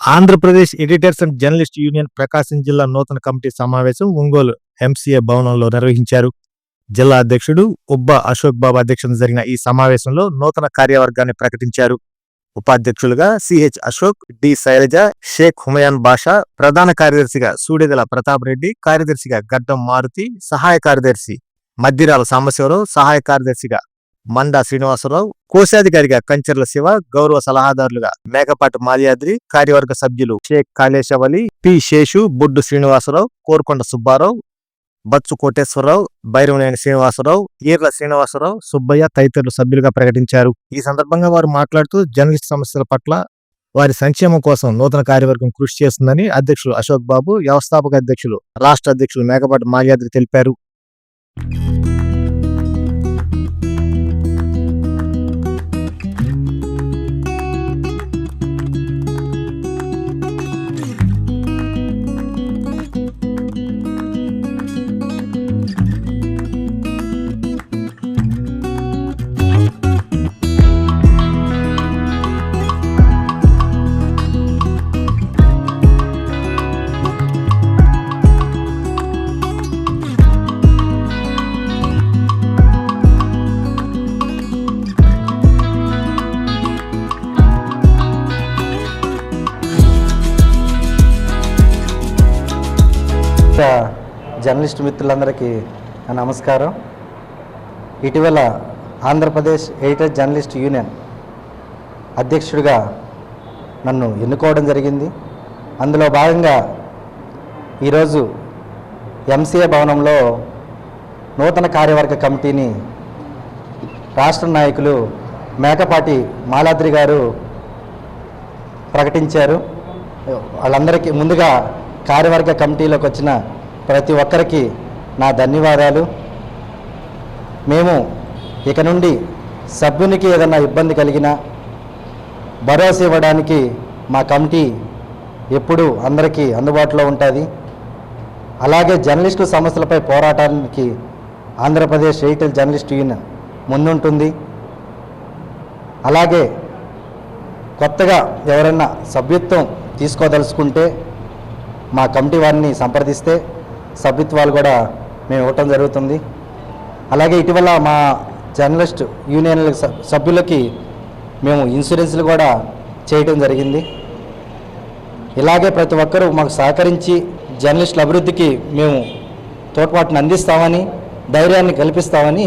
Andhra Pradesh editors and journalist union Prakasam జిల్లా నూతన committee సమావేశం ఒంగోలు ఎంసీఏ భవనంలో నిర్వహించారు. జిల్లా అధ్యక్షుడు ఉబ్బ అశోక్ బాబు అధ్యక్షతన జరిగిన ఈ సమావేశంలో నూతన కార్యవర్గాన్ని ప్రకటించారు. ఉపాధ్యక్షులుగా సిహెచ్ అశోక్ డి శైలజ షేక్ హుమయాన్ బాషా ప్రధాన కార్యదర్శిగా సూడెదల ప్రతాప్ రెడ్డి కార్యదర్శిగా గడ్డం మారుతి సహాయ కార్యదర్శి మద్దిరాల సాంబశివరావు సహాయ కార్యదర్శిగా మండా శ్రీనివాసరావు కోశాధికారిగా కంచర్ల శివ గౌరవ సలహాదారులుగా మేకపాటి మాల్యాద్రి కార్యవర్గ సభ్యులు షేక్ కాళేశవలి పి శేషు బొడ్డు శ్రీనివాసరావు కోరుకొండ సుబ్బారావు బత్సు కోటేశ్వరరావు భైరవనేని శ్రీనివాసరావు ఈర్ల శ్రీనివాసరావు సుబ్బయ్య తదితరులు సభ్యులుగా ప్రకటించారు. ఈ సందర్భంగా వారు మాట్లాడుతూ జర్నలిస్ట్ సమస్యల పట్ల వారి సంక్షేమం కోసం నూతన కార్యవర్గం కృషి చేస్తుందని అధ్యక్షులు అశోక్ బాబు వ్యవస్థాపక అధ్యక్షులు రాష్ట్ర అధ్యక్షులు మేకపాటి మాల్యాద్రి తెలిపారు. ఇంకా జర్నలిస్ట్ మిత్రులందరికీ నమస్కారం. ఇటీవల ఆంధ్రప్రదేశ్ ఎడిటర్ జర్నలిస్ట్ యూనియన్ అధ్యక్షుడిగా నన్ను ఎన్నుకోవడం జరిగింది. అందులో భాగంగా ఈరోజు ఎంసీఏ భవనంలో నూతన కార్యవర్గ కమిటీని రాష్ట్ర నాయకులు మేకపాటి మాలాద్రి గారు ప్రకటించారు. వాళ్ళందరికీ ముందుగా కార్యవర్గ కమిటీలోకి వచ్చిన ప్రతి ఒక్కరికి నా ధన్యవాదాలు. మేము ఇక నుండి సభ్యునికి ఏదైనా ఇబ్బంది కలిగినా భరోసా ఇవ్వడానికి మా కమిటీ ఎప్పుడూ అందరికీ అందుబాటులో ఉంటుంది. అలాగే జర్నలిస్టు సమస్యలపై పోరాటానికి ఆంధ్రప్రదేశ్ ఎయిటెల్ జర్నలిస్ట్ యూనియన్ ముందుంటుంది. అలాగే కొత్తగా ఎవరైనా సభ్యత్వం తీసుకోదలుచుకుంటే మా కమిటీ వారిని సంప్రదిస్తే సభ్యత్వాలు కూడా మేము ఇవ్వటం జరుగుతుంది. అలాగే ఇటీవల మా జర్నలిస్ట్ యూనియన్ సభ్యులకి మేము ఇన్సూరెన్స్లు కూడా చేయటం జరిగింది. ఇలాగే ప్రతి ఒక్కరూ మాకు సహకరించి జర్నలిస్టుల అభివృద్ధికి మేము తోడ్పాటును అందిస్తామని ధైర్యాన్ని కల్పిస్తామని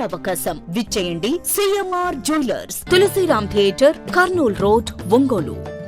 అవకాశం. విచ్చేయండి CMR jewellers. Tulasiram theatre Kurnool road Ongole.